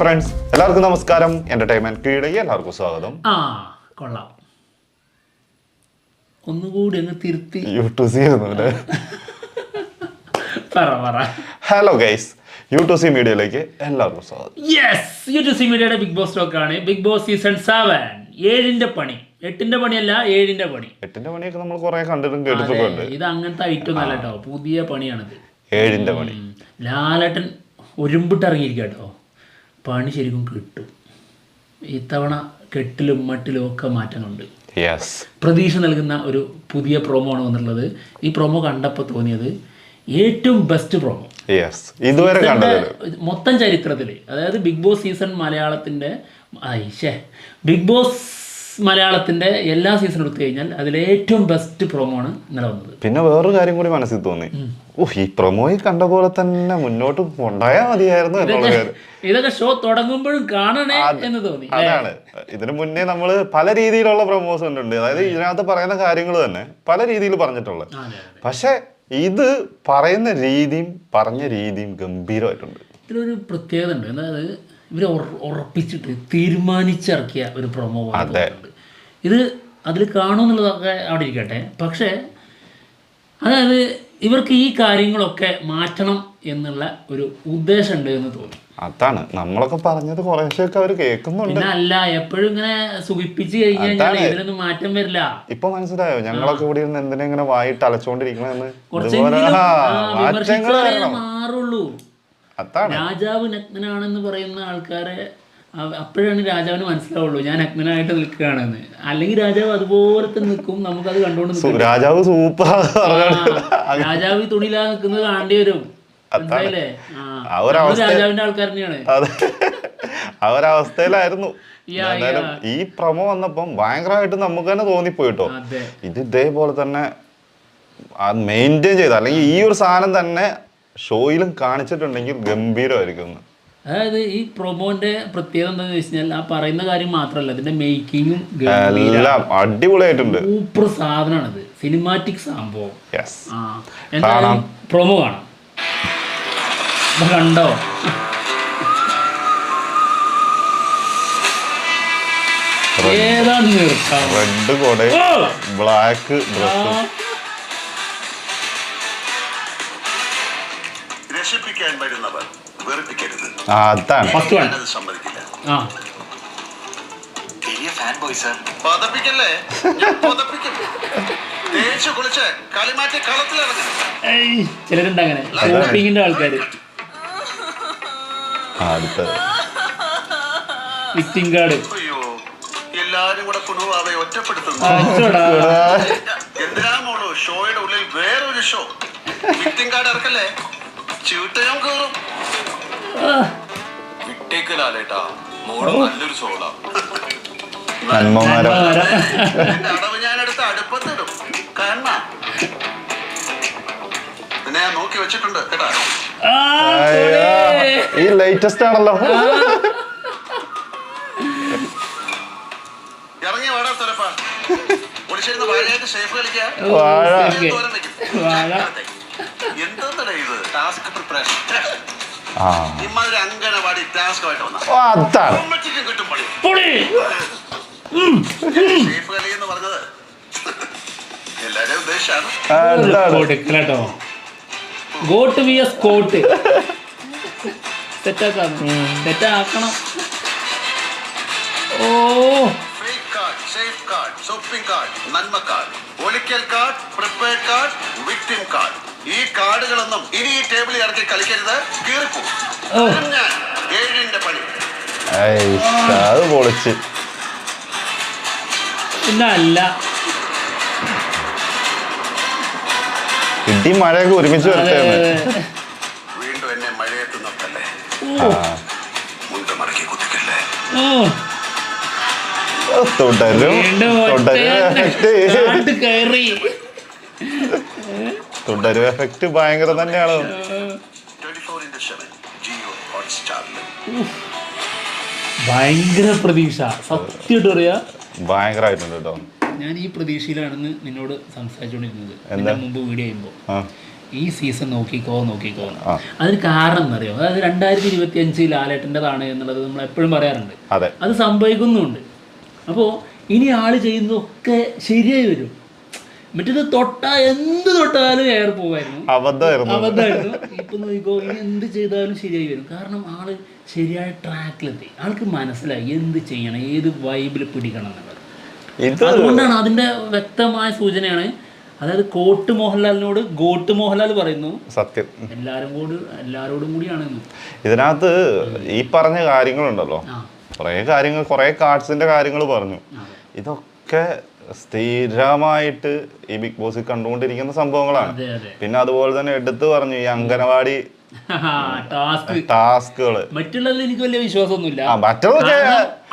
Friends എല്ലാവർക്കും നമസ്കാരം. Entertainment കീഴടങ്ങി എല്ലാവർക്കും സ്വാഗതം. ആ കൊള്ളാം. ഒന്നുകൂടി അങ്ങ് തിരുത്തി. യൂട്യൂബ് ചെയ്യുന്നു പറ പറ. ഹലോ ഗൈസ് യൂട്യൂബ് സി മീഡിയയിലേക്ക് എല്ലാവർക്കും സ്വാഗതം. യെസ് യൂട്യൂബ് സി മീഡിയയുടെ ബിഗ് ബോസ് ആണ്. ബിഗ് ബോസ് സീസൺ സെവൻ ഏഴിന്റെ പണി. എട്ടിന്റെ പണിയല്ല ഏഴിന്റെ പണി. എട്ടിന്റെ പണിയൊക്കെ നമ്മൾ കുറെ കണ്ടിട്ടും കേട്ടിട്ടുണ്ട് ഇത് അങ്ങനത്തെ ഐറ്റം അല്ല കേട്ടോ പുതിയ പണിയാണിത്. ഏഴിന്റെ പണി. ലാലട്ടൻ ലാലേട്ടൻ ഒരുമ്പിട്ട് ഇറങ്ങിയിരിക്കുക കേട്ടോ പണി ശരിക്കും കിട്ടും. ഇത്തവണ കെട്ടിലും മട്ടിലും ഒക്കെ മാറ്റങ്ങളുണ്ട്. പ്രതീക്ഷ നൽകുന്ന ഒരു പുതിയ പ്രൊമോ ആണ് വന്നിട്ടുള്ളത്. ഈ പ്രൊമോ കണ്ടപ്പോൾ തോന്നിയത് ഏറ്റവും ബെസ്റ്റ് പ്രൊമോ. ഇതുവരെ മൊത്തം ചരിത്രത്തിൽ അതായത് ബിഗ് ബോസ് സീസൺ മലയാളത്തിന്റെ ഐഷേ ബിഗ് ബോസ് മലയാളത്തിന്റെ എല്ലാ സീസണും എടുത്തു കഴിഞ്ഞാൽ അതിലെ ഏറ്റവും ബെസ്റ്റ് പ്രൊമോ ആണ് ഇന്നലെ വന്നത്. പിന്നെ വേറൊരു കാര്യം കൂടി മനസ്സിൽ തോന്നി. ഓ ഈ പ്രൊമോയിൽ കണ്ട പോലെ തന്നെ മുന്നോട്ട് കൊണ്ടായാ മതിയായിരുന്നു ഇതൊക്കെ ഷോ തുടങ്ങുമ്പോഴും കാണണേ എന്ന് തോന്നി അതാണ്. ഇതിനു മുന്നേ നമ്മൾ പല രീതിയിലുള്ള പ്രൊമോസ് കണ്ടിട്ടുണ്ട്. അതായത് ഇതിനകത്ത് പറയുന്ന കാര്യങ്ങൾ തന്നെ പല രീതിയിൽ പറഞ്ഞിട്ടുള്ളത്. പക്ഷെ ഇത് പറയുന്ന രീതിയും പറഞ്ഞ രീതിയും ഗംഭീരമായിട്ടുണ്ട്. ഇതിലൊരു പ്രത്യേകത ഉണ്ട്. അതായത് ഇവരെ ഉറപ്പിച്ചിട്ട് തീരുമാനിച്ചിറക്കിയ ഒരു പ്രൊമോ അതെ. ഇത് അതിൽ കാണുമെന്നുള്ളതൊക്കെ അവിടെ ഇരിക്കട്ടെ. പക്ഷേ അതായത് ഇവർക്ക് ഈ കാര്യങ്ങളൊക്കെ മാറ്റണം എന്നുള്ള ഒരു ഉദ്ദേശമുണ്ട് എന്ന് തോന്നി അതാണ്. നമ്മളൊക്കെ പറഞ്ഞത് കുറേശ്ശൊക്കെ അവർ കേൾക്കുന്നുണ്ട്. അല്ല എപ്പോഴും ഇങ്ങനെ സുഖിപ്പിച്ച് കഴിഞ്ഞാൽ ഇതിനൊന്നും മാറ്റം വരില്ല. ഇപ്പൊ മനസ്സിലായോ? ഞങ്ങളൊക്കെ ഇവിടെ ഇരുന്ന് എന്തിനാ ഇങ്ങനെ വായിട്ട് അലച്ചോണ്ടിരിക്കണെന്ന് മാറുള്ളൂ. രാജാവ് നഗ്നാണെന്ന് പറയുന്ന ആൾക്കാരെ അപ്പോഴാണ് രാജാവിന് മനസ്സിലാവുള്ളൂ. ഞാൻ അഗ്നനായിട്ട് നിൽക്കുകയാണെന്ന്. അല്ലെങ്കിൽ രാജാവ് അതുപോലെ തന്നെ നിൽക്കും. നമുക്കത് കണ്ടുകൊണ്ട് രാജാവ് സൂപ്പർ രാജാവ് ഈ തുണിയില്ലാതെ നിൽക്കുന്നത് കാണേണ്ടി വരും. രാജാവിന്റെ ആൾക്കാർ തന്നെയാണ് അവരവസ്ഥയിലായിരുന്നു ആ ഒരവസ്ഥയിലായിരുന്നു എന്തായാലും ഈ പ്രമോ വന്നപ്പം ഭയങ്കരമായിട്ട് നമുക്ക് തന്നെ തോന്നിപ്പോയിട്ടോ. ഇത് ഇതേപോലെ തന്നെ മെയിന്റെയിൻ ചെയ്ത അല്ലെങ്കിൽ ഈ ഒരു സാധനം തന്നെ ഷോയിലും കാണിച്ചിട്ടുണ്ടെങ്കിൽ ഗംഭീരമായിരിക്കും. അതായത് ഈ പ്രൊമോന്റെ പ്രത്യേകത എന്താന്ന് വെച്ച് കഴിഞ്ഞാൽ ആ പറയുന്ന കാര്യം മാത്രമല്ല ഇതിന്റെ മേക്കിങ്ങും എല്ലാം അടിപൊളിയായിട്ടുണ്ട്. സൂപ്പർ സാധനമാണിത്. സിനിമാറ്റിക് സംഭവം. യെസ് ആ എന്തായാലും പ്രൊമോ കാണാം. ഇത് കണ്ടോ? ഏതാണ് നിർത്താം? Red coat. ബ്ലാക്ക് ഡ്രസ് രക്ഷിപ്പിക്കാൻ വരുന്നവർ വെറുപ്പിക്കരുത്. അതാണ്. ഫസ്റ്റ് വൺ ഞാനത് സമ്മതിക്കില്ല. ആ. വലിയ ഫാൻ ബോയ് സർ പതപ്പിക്കല്ലേ? ഞാൻ പതപ്പിക്കും. തേച്ച് കുളിച്ച് കളിമാറ്റി കളത്തിലിറങ്ങും ഏയ്, ചിലരുണ്ട് അങ്ങനെ. ഷോപ്പിങ്ങിന്റെ ആൾക്കാര്. ആ, അടുത്തത്. കാർഡ് അയ്യോ എല്ലാരും കൂടെ കുണുവാവെ ഒറ്റപ്പെടുത്തുന്നു. അച്ചോടാ എന്തിനാ മോളു? ഷോയുടെ ഉള്ളിൽ വേറൊരു ഷോ വിക്ടിംഗ് കാർഡ് ഇറക്കല്ലേ? ചീട്ടയും കയറും വിട്ടേക്കലാലേട്ടാ. മോൾ നല്ലൊരു ഷോളാ നന്മമാരം അടവ് ഞാൻ എടുത്ത് അടുപ്പത്തിടും. കാരണം നിന്നെ ഞാൻ നോക്കി വെച്ചിട്ടുണ്ട് കേട്ടാ. ഈ ലേറ്റസ്റ്റ് ആണല്ലോ. ഇറങ്ങി വാടാ തുരപ്പാ. ഒളിച്ചിരുന്ന് വാഴയായിട്ട് സേഫ് കളിക്കുക വാഴ. ആ. ഓ, അതാണ്. പൊളി. കൊടുക്കലട്ടോ ഗോട്ട് വി എസ് കോട്ട്. സെറ്റാക്കാം സെറ്റാക്കണം ഓ. സേഫ് കാർഡ് ഷോപ്പിംഗ് കാർഡ് നന്മ card ഒളിക്കൽ card prepare card victim card ഈ കാർഡുകളൊന്നും ഇനി ഈ ടേബിളിൽ ഇറക്കി കളിക്കരുത്. കീറിപ്പോ ഓ. ഞാൻ ഏഴിന്റെ പണി. ഐ, അത് പൊളിച്ച്. പിന്നെ ഇടി മഴയൊക്കെ ഒരുമിച്ച് വരട്ടെ വീണ്ടും എന്നെ മഴയത്ത് മുണ്ട് മടക്കി കുത്തിക്കല്ലേ. തുടരും തുടരും. കയറി. തുടരും. എഫക്റ്റ് ഭയങ്കര തന്നെയാണ്. ഭയങ്കര പ്രതീക്ഷ. സത്യമായിട്ട് പറയാ. ഭയങ്കരമായിട്ടുണ്ട് കേട്ടോ ഞാൻ ഈ പ്രതീക്ഷയിലാണെന്ന് നിന്നോട് സംസാരിച്ചുകൊണ്ടിരുന്നത്. എന്താ? മുമ്പ് വീഡിയോ ചെയ്യുമ്പോൾ ഈ സീസൺ നോക്കിക്കോ നോക്കിക്കോ. അതിന് കാരണം എന്നറിയോ അതായത് രണ്ടായിരത്തി ഇരുപത്തി അഞ്ച് ലാലേട്ടന്റെതാണ് എന്നുള്ളത് നമ്മൾ എപ്പോഴും പറയാറുണ്ട്. അതെ. അത് സംഭവിക്കുന്നുണ്ട് അപ്പോൾ ഇനി ആൾ ചെയ്യുന്നതൊക്കെ ശരിയായി വരും. മറ്റേത് തൊട്ട എന്ത് തൊട്ടാലും എയർ പോവായിരുന്നു. അബദ്ധമായിരുന്നു. അബദ്ധമായിരുന്നു. ഇപ്പൊ നോക്കിക്കോ ഇനി എന്ത് ചെയ്താലും ശരിയായി വരും. കാരണം ആൾ ശരിയായ ട്രാക്കിലെത്തി ആൾക്ക് മനസ്സിലായി എന്ത് ചെയ്യണം ഏത് വൈബിൽ പിടിക്കണം എന്നുള്ളത്. അതുകൊണ്ടാണ് അതിന്റെ വ്യക്തമായ സൂചനയാണ്. അതായത് കോട്ട് മോഹൻലാലിനോട് ഗോട്ട് മോഹൻലാൽ പറയുന്നു. സത്യം. എല്ലാരും കൂടി എല്ലാരോടും കൂടിയാണ്. ഇതിനകത്ത് ഈ പറഞ്ഞ കാര്യങ്ങളുണ്ടല്ലോ. കുറേ കാര്യങ്ങൾ കുറേ കാർഡ്സിന്റെ കാര്യങ്ങൾ പറഞ്ഞു. ഇതൊക്കെ സ്ഥിരമായിട്ട് ഈ ബിഗ് ബോസിൽ കണ്ടുകൊണ്ടിരിക്കുന്ന സംഭവങ്ങളാണ്. പിന്നെ അതുപോലെ തന്നെ എടുത്തു പറഞ്ഞു ഈ അംഗനവാടി മറ്റുള്ളതിൽ എനിക്ക് വലിയ വിശ്വാസമൊന്നുമില്ല.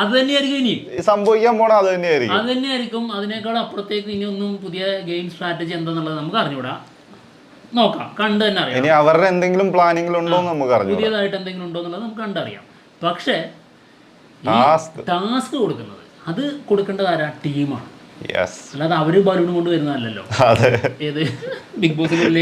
അത് തന്നെയായിരിക്കും ഇനി. സംഭവിക്കാൻ പോണ അത് തന്നെയായിരിക്കും. അത് തന്നെയായിരിക്കും. അതിനേക്കാൾ അപ്പുറത്തേക്ക് ഇനി ഒന്നും പുതിയ ഗെയിം സ്ട്രാറ്റജി എന്താന്നുള്ളത് നമുക്ക് അറിഞ്ഞൂടാ നോക്കാം. കണ്ട് തന്നെ അറിയാം. ഇനി അവരുടെ എന്തെങ്കിലും പ്ലാനിങ്ങിലുണ്ടോ ഉണ്ടോ നമുക്ക് അറിയാം പുതിയതായിട്ട് എന്തെങ്കിലും ഉണ്ടോ എന്നുള്ളത് നമുക്ക് കണ്ടറിയാം. പക്ഷേ ടാസ്ക് കൊടുക്കുന്നത് അത് കൊടുക്കേണ്ടത് ആരാ? ടീമാണ്. അല്ലാതെ അവർ ബലൂൺ കൊണ്ട് വരുന്നതല്ലല്ലോ. അതെ. ഏത്? Bigg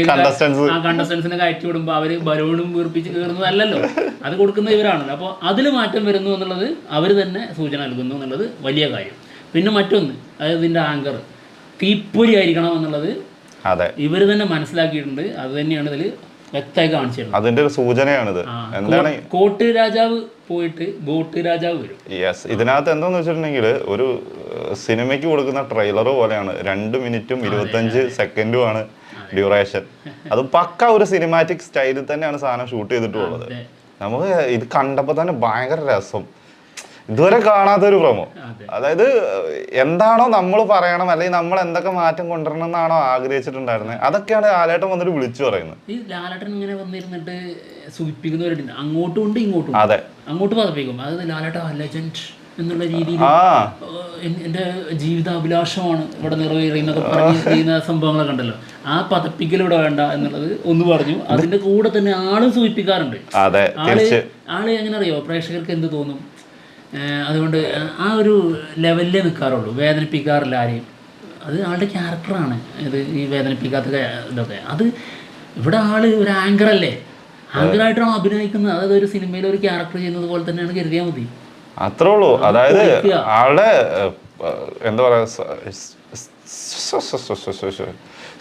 Contestants. ആ കണ്ടസ്റ്റൻസിനെ കയറ്റി വിടുമ്പോൾ അവർ ബലൂണും വീർപ്പിച്ച് കയറുന്നതല്ലോ അത് കൊടുക്കുന്ന ഇവരാണല്ലോ. അപ്പോൾ അതിൽ മാറ്റം വരുന്നു എന്നുള്ളത് അവർ തന്നെ സൂചന നൽകുന്നു എന്നുള്ളത് വലിയ കാര്യം. പിന്നെ മറ്റൊന്ന് അതായത് ഇതിന്റെ ആങ്കർ തീപ്പൊരി ആയിരിക്കണം എന്നുള്ളത് അതെ. ഇവർ തന്നെ മനസ്സിലാക്കിയിട്ടുണ്ട്. അത് തന്നെയാണ് ഇതിൽ വ്യക്തമായി കാണിച്ചിരുന്നത്. അതിന്റെ ഒരു സൂചനയാണിത്. എന്താണ്? കോട്ട് രാജാവ് പോയിട്ട് ബോട്ട് രാജാവ് വരും. യെസ് ഇതിനകത്ത് എന്താന്ന് വെച്ചിട്ടുണ്ടെങ്കിൽ ഒരു സിനിമയ്ക്ക് കൊടുക്കുന്ന ട്രെയിലർ പോലെയാണ്. രണ്ട് മിനിറ്റും ഇരുപത്തഞ്ച് സെക്കൻഡും ആണ് ഡ്യൂറേഷൻ അത് പക്ക ഒരു സിനിമാറ്റിക് സ്റ്റൈലിൽ തന്നെയാണ് സാധനം ഷൂട്ട് ചെയ്തിട്ടുള്ളത്. നമുക്ക് ഇത് കണ്ടപ്പോൾ തന്നെ ഭയങ്കര രസം. ഇതുവരെ കാണാത്തൊരു പ്രമോ പ്രൊമോ അതായത് എന്താണോ നമ്മൾ പറയണം അല്ലെങ്കിൽ നമ്മൾ എന്തൊക്കെ മാറ്റം കൊണ്ടുവരണം എന്നാണോ ആഗ്രഹിച്ചിട്ടുണ്ടായിരുന്നത് അതൊക്കെയാണ് ലാലേട്ടൻ വന്നിട്ട് വിളിച്ചു പറയുന്നത് ഈ ലാലേട്ടൻ ഇങ്ങനെ വന്നിരുന്നിട്ട് സൂചിപ്പിക്കുന്നവരുണ്ട് അങ്ങോട്ടും ഉണ്ട് ഇങ്ങോട്ടും. അതെ. അങ്ങോട്ട് പതപ്പിക്കും. അത് ലാലേട്ട ലെജൻഡ് എന്നുള്ള രീതിയിൽ എന്റെ എന്റെ ജീവിതാഭിലാഷമാണ് ഇവിടെ നിറവേറിയെന്നൊക്കെ പറഞ്ഞ് ചെയ്യുന്ന സംഭവങ്ങളൊക്കെ ഉണ്ടല്ലോ ആ പതപ്പിക്കൽ ഇവിടെ വേണ്ട എന്നുള്ളത് ഒന്ന് പറഞ്ഞു. അതിന്റെ കൂടെ തന്നെ ആളും സൂചിപ്പിക്കാറുണ്ട്. ആൾ ആൾ എങ്ങനെ അറിയോ? പ്രേക്ഷകർക്ക് എന്ത് തോന്നും? അതുകൊണ്ട് ആ ഒരു ലെവലിലേ നിൽക്കാറുള്ളൂ. വേദനിപ്പിക്കാറില്ല ആരെയും. അത് ആളുടെ ക്യാരക്ടറാണ് ഇത് ഈ വേദനിപ്പിക്കാത്ത ഇതൊക്കെ. അത് ഇവിടെ ആൾ ഒരു ആങ്കർ അല്ലേ? ആങ്കറായിട്ടാണ് അഭിനയിക്കുന്നത്. അതായത് ഒരു സിനിമയിൽ ഒരു ക്യാരക്ടർ ചെയ്യുന്നത് പോലെ തന്നെയാണ് കരുതിയാൽ മതി. അത്രേ ഉള്ളൂ അതായത്. ആളുടെ എന്താ പറയാ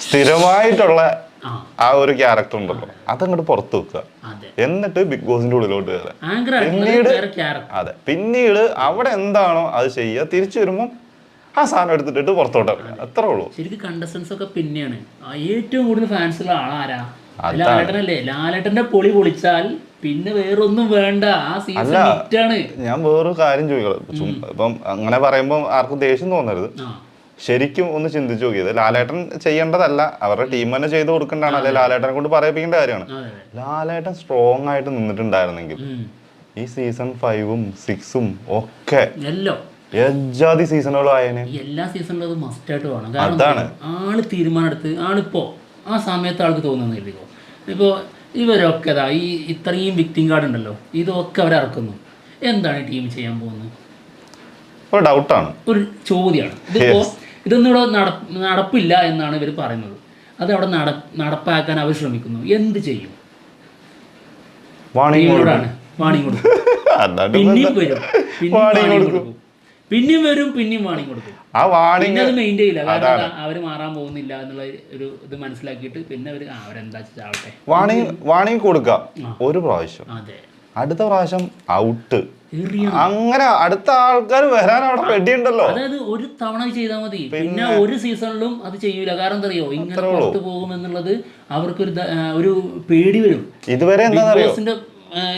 സ്ഥിരമായിട്ടുള്ള ആ. ഒരു ക്യാരക്ടർ ഉണ്ടല്ലോ. അതങ്ങോട്ട് പുറത്ത് വെക്കുക. എന്നിട്ട് ബിഗ് ബോസിന്റെ ഉള്ളിലോട്ട് കയറുക പിന്നീട് അതെ. പിന്നീട് അവിടെ എന്താണോ അത് ചെയ്യുക. തിരിച്ചു വരുമ്പോൾ ആ സാധനം എടുത്തിട്ട് പുറത്തോട്ട് അത്രേ ഉള്ളൂ. ശരിക്കും കണ്ടസ്റ്റൻസ് ഒക്കെ പിന്നെയാണ്. ഏറ്റവും കൂടുതൽ ഫാൻസ് ഉള്ള ആളാരാ. ലാലേട്ടനല്ലേ? ലാലേട്ടന്റെ പൊളി പൊളിച്ചാൽ പിന്നെ വേറൊന്നും വേണ്ട. ആ സീസൺ. ഹിറ്റാണ് ഞാൻ വേറൊരു കാര്യം ചോദിക്കണം ചും- ഇപ്പം അങ്ങനെ പറയുമ്പോൾ ആർക്കും ദേഷ്യം തോന്നരുത്. ശരിക്കും ഒന്ന് ചിന്തിച്ചു നോക്കിയത് ലാലേട്ടൻ ചെയ്യേണ്ടതല്ല. അവരുടെ ടീം തന്നെ ചെയ്ത് കൊടുക്കേണ്ടതാണ്. അല്ലെ ലാലേട്ടനെ കൊണ്ട് പറയിപ്പിക്കേണ്ട കാര്യമാണ്. ലാലേട്ടൻ സ്ട്രോങ് ആയിട്ട് നിന്നിട്ടുണ്ടായിരുന്നെങ്കിൽ ഈ സീസൺ ഫൈവും സിക്സും ഒക്കെ എജാതി സീസണുകളും ആയേനെ. എല്ലാ സീസണിലും അത് മസ്റ്റ് ആയിട്ട് വേണം. അതാണ്. കാരണം ആൾ തീരുമാനം എടുത്ത് ആളിപ്പോ ആ സമയത്ത് ആൾക്ക് തോന്നുന്നില്ല ഇപ്പോൾ ഇവരൊക്കെ ഇതാ ഈ ഇത്രയും വിക്ടിം കാർഡ് ഉണ്ടല്ലോ ഇതൊക്കെ അവർ ഇറക്കുന്നു. എന്താണ് ഈ ടീം ചെയ്യാൻ പോകുന്നത്? ഒരു ഡൗട്ടാണ് ഒരു ചോദ്യമാണ്. ഇതിപ്പോ ഇതൊന്നും ഇവിടെ നടപ്പില്ല എന്നാണ് ഇവർ പറയുന്നത്. അത് അവിടെ നട നടപ്പാക്കാൻ അവർ ശ്രമിക്കുന്നു. എന്ത് ചെയ്യും? വാണിംഗ് വാണിങ്ങോട് കൊടുക്കും. പിന്നെയും വരും? പിന്നെയും വാണിംഗ് കൊടുക്കും. പിന്നെയും വരും പിന്നെയും വാണിംഗ് കൊടുക്കും. ആ വാണിംഗ് അത് മെയിന്റെയിൻ ചെയ്യില്ല. കാരണം അവർ മാറാൻ പോകുന്നില്ല എന്നുള്ള ഒരു ഇത് മനസ്സിലാക്കിയിട്ട് പിന്നെ അവർ അവരെന്താ ചാവട്ടെ വാണിംഗ് വാണിംഗ് കൊടുക്കാം. ഒരു പ്രാവശ്യം. അതെ. അടുത്ത പ്രാവശ്യം ഔട്ട് അങ്ങനെ അടുത്ത ആൾക്കാർ വരാൻ അവിടെ റെഡിയുണ്ടല്ലോ അതായത് ഒരു തവണ ചെയ്താൽ മതി. പിന്നെ ഒരു സീസണിലും അത് ചെയ്യൂല. കാരണം എന്തറിയോ ഇങ്ങനെ പുറത്തു പോകും എന്നുള്ളത് അവർക്കൊരു ഒരു പേടി വരും. ഇതുവരെ എന്താ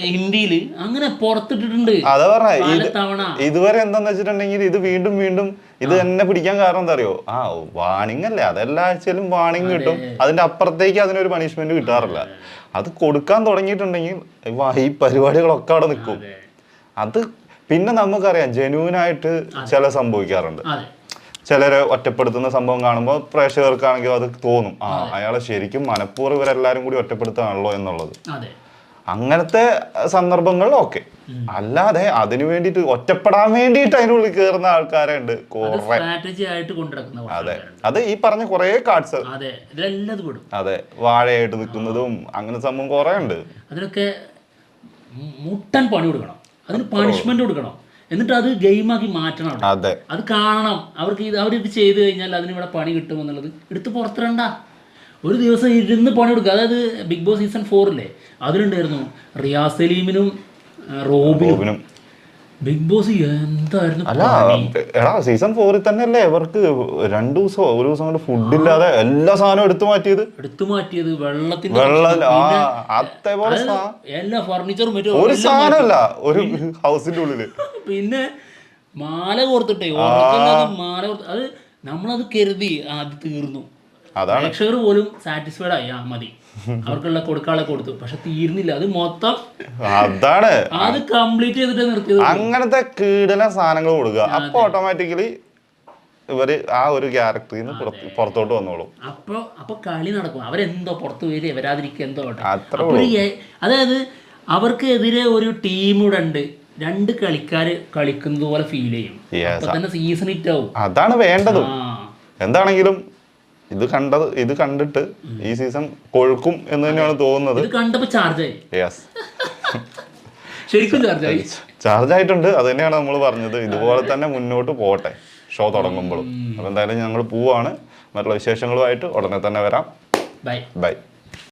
ഹിന്ദിയിൽ അങ്ങനെ പുറത്തിട്ടിട്ടുണ്ട്. അതാ പറഞ്ഞ ഇതുവരെ എന്താന്ന് വെച്ചിട്ടുണ്ടെങ്കിൽ ഇത് വീണ്ടും വീണ്ടും ഇത് തന്നെ പിടിക്കാൻ കാരണം എന്താ അറിയോ? ആ വാണിംഗ് അല്ലേ? അതെല്ലാ ആഴ്ചയിലും വാണിംഗ് കിട്ടും. അതിന്റെ അപ്പുറത്തേക്ക് അതിനൊരു പണിഷ്മെന്റ് കിട്ടാറില്ല. അത്. കൊടുക്കാൻ തുടങ്ങിയിട്ടുണ്ടെങ്കിൽ ഈ പരിപാടികളൊക്കെ അവിടെ നിൽക്കും. അത്. പിന്നെ നമുക്കറിയാം ജെന്യൂൻ ആയിട്ട് ചില സംഭവിക്കാറുണ്ട്. ചിലരെ ഒറ്റപ്പെടുത്തുന്ന സംഭവം കാണുമ്പോൾ പ്രേക്ഷകർക്കാണെങ്കിൽ അത് തോന്നും. ആ അയാളെ ശരിക്കും മനഃപൂർവം ഇവരെല്ലാരും കൂടി ഒറ്റപ്പെടുത്താണല്ലോ എന്നുള്ളത്. അങ്ങനത്തെ സന്ദർഭങ്ങളിൽ ഓക്കെ. അല്ലാതെ അതിനു വേണ്ടിയിട്ട് ഒറ്റപ്പെടാൻ വേണ്ടിയിട്ട് അതിനുള്ളിൽ കയറുന്ന ആൾക്കാരെ ഉണ്ട് കുറെ. സ്ട്രാറ്റജി ആയിട്ട് കൊണ്ടുനടക്കുന്ന അതെ. അത് ഈ പറഞ്ഞ കുറെ കാർഡ്സ് അതെ. വാഴയായിട്ട് നിൽക്കുന്നതും അങ്ങനെ സംഭവം കുറെ ഉണ്ട്. അതിനൊക്കെ മുട്ടൻ പണി കൊടുക്കണം. അതിന് പണിഷ്മെന്റ് കൊടുക്കണം. എന്നിട്ട് അത് ഗെയിമാക്കി മാറ്റണം അതെ. അത് കാണണം. അവർക്ക് ഇത് അവരിത് ചെയ്തു കഴിഞ്ഞാൽ അതിന് ഇവിടെ പണി കിട്ടുമെന്നുള്ളത് എടുത്ത് പുറത്തിടണ്ട. ഒരു ദിവസം ഇരുന്ന് പണി കൊടുക്കുക അതായത് ബിഗ് ബോസ് സീസൺ ഫോറില്ലേ അതിലുണ്ടായിരുന്നു റിയാസ് സലീമിനും റോബിനും. ബിഗ് ബോസ് എന്തായിരുന്നു അല്ല എടാ സീസൺ ഫോറിൽ തന്നെ അല്ലേ ഇവർക്ക് രണ്ടു ദിവസം ഒരു ദിവസം കൊണ്ട് ഫുഡ് ഇല്ലാതെ എല്ലാ സാധനവും എടുത്തു മാറ്റിയത്? എടുത്തു മാറ്റിയത് വെള്ളത്തിന്റെ എല്ലാ ഫർണിച്ചറും ഒരു സാധനമല്ല ഒരു ഹൗസിന്റെ ഉള്ളിൽ. പിന്നെ മാല കോർത്തിട്ടേ മാല കോർത്ത് അത് നമ്മളത് കരുതി അത് തീർന്നു. പ്രേക്ഷകർ പോലും സാറ്റിസ്ഫൈഡ് ആയി. ആ മതി. അവർക്കുള്ള കൊടുക്കാളെ കൊടുത്തു. പക്ഷെ തീർന്നില്ല അത് മൊത്തം അതാണ്. അത് കംപ്ലീറ്റ് ചെയ്തിട്ട് നിർത്തിയത്. അങ്ങനത്തെ കീടന സാധനങ്ങൾ കൊടുക്കുക. അപ്പൊ ഓട്ടോമാറ്റിക്കലി ഇവർ ആ ഒരു ക്യാരക്ടറിൽ നിന്ന് പുറത്തോട്ട് വന്നോളും. അപ്പൊ അപ്പൊ കളി നടക്കും. അവരെന്തോ പുറത്തു വരിക വരാതിരിക്കുക എന്തോ അതായത് അവർക്ക് എതിരെ ഒരു ടീം ഇവിടെ ഉണ്ട്. രണ്ട് കളിക്കാര് കളിക്കുന്നത് പോലെ ഫീൽ ചെയ്യും. അപ്പൊ തന്നെ സീസൺ ഹിറ്റ് ആവും. അതാണ് വേണ്ടത്. എന്താണെങ്കിലും ഇത് കണ്ടത് ഇത് കണ്ടിട്ട് ഈ സീസൺ കൊഴുക്കും എന്ന് തന്നെയാണ് തോന്നുന്നത്. യെസ് ശരിക്കും ചാർജ് ആയിട്ടുണ്ട്. അത് തന്നെയാണ് നമ്മൾ പറഞ്ഞത്. ഇതുപോലെ തന്നെ മുന്നോട്ട് പോട്ടെ. ഷോ തുടങ്ങുമ്പോഴും. അപ്പൊ എന്തായാലും ഞങ്ങൾ പോവാണ്. മറ്റുള്ള വിശേഷങ്ങളുമായിട്ട് ഉടനെ തന്നെ വരാം. Bye bye